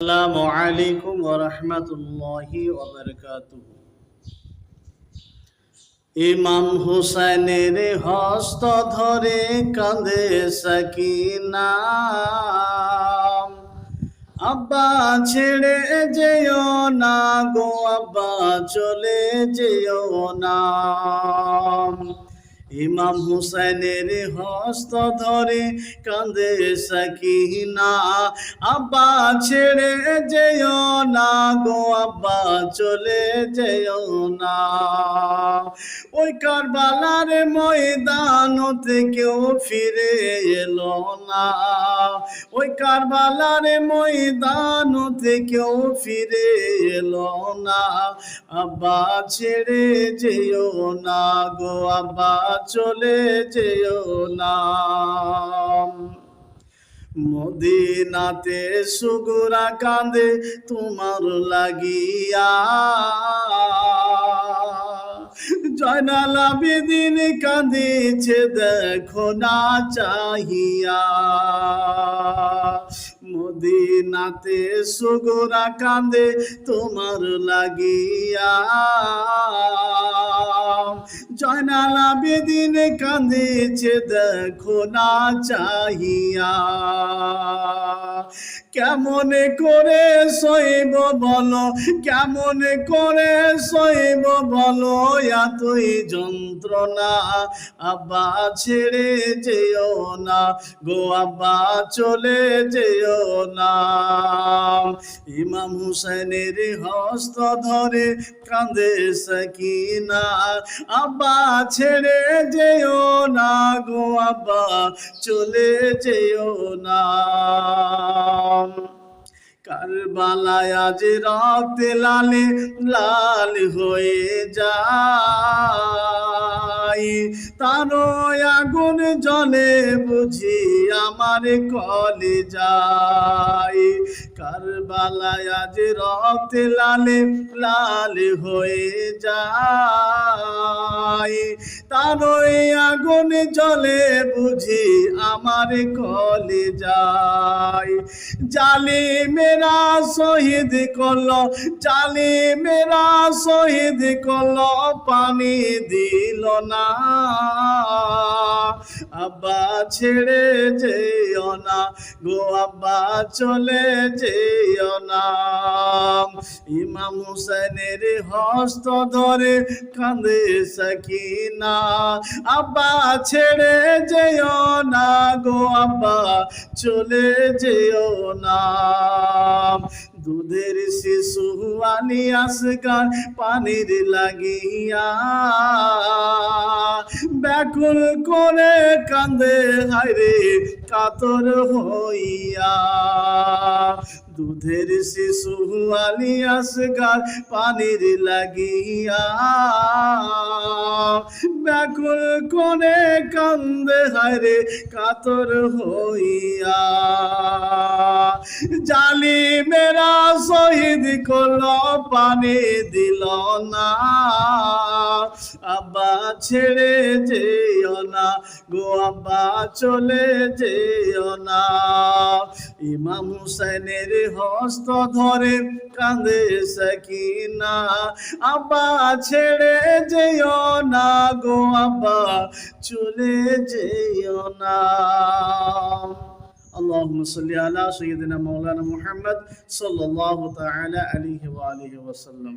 আসসালামু আলাইকুম ওয়া রাহমাতুল্লাহি ওয়া বারাকাতুহু। ইমাম হুসাইনের হস্ত ধরে কাঁদে সাকিনা। আব্বা ছেড়ে যেও না গো, আব্বা চলে যেও না। ইমাম হুসাইনের হস্ত ধরে কাঁদে সাকিনা, আব্বা ছেড়ে যেও না গো, আব্বা চলে যেও না। ওই কারবালার ময়দান থেকেও ফিরে এলো না। ওই কারবালার ময়দান থেকেও ফিরে এলো না। আব্বা ছেড়ে যেও না গো, আব্বা চলে যেও না। মদিনাতে সুগুরা কাঁদে তোমার লাগিয়া। জয়নাল আবেদিন কাঁদিছে দেখো না চাহিয়া। মদিনাতে সুগুরা কাঁদে, তোমার লাগিয়া। জয়নাল আবেদিন কাঁদিছে দেখো না চাহিয়া। কেমন করে সইব বলো, কেমন করে সইব বলো, এতই যন্ত্রণা। আব্বা ছেড়ে যেও না গো, আব্বা চলে যেও না ইমাম হুসেনের হস্ত ধরে কাঁদে সকিনা। আব্বা ছেড়ে যেও না গো আব্বা, চলে যেও না। কারবালায় আজ রক্ত লালে লাল হয়ে যায়। তার আগুন জলে বুঝি আমার কলে যায়। কারবালায় আজ রক্ত লালে, লাল হয়ে যায়। তার আগুন জলে বুঝি আমার কলে যায়। জালি মেরা শহীদ করল জালি মেরা শহীদ করল, পানি দিল না। আব্বা ছেড়ে যেও না গো, আব্বা চলে যেও না ইমাম হুসেনের হস্ত ধরে কাঁদে সকিনা। আব্বা ছেড়ে যেও না গো আব্বা, চলে যেও না দুধের শিশু আনি আসগার পানির লাগিয়া। ব্যাকুল করে কান্দে হায়রে কাতর হইয়া। দুধের শিশু আলি আসগার পানির লাগিয়া। ব্যাকুল করে কান্দে হায়রে কাতর হইয়া। জালি মেরা শহীদ করল, পানি দিল না। আব্বা ছেড়ে যেও না গো আব্বা চলে যেও না ইমাম হুসাইনের হস্ত ধরে কাঁদে সকিনা আব্বা ছেড়ে যেও না গো আব্বা চলে যেও না اللهم صل على سيدنا مولانا محمد صلى الله تعالى عليه وآله وسلم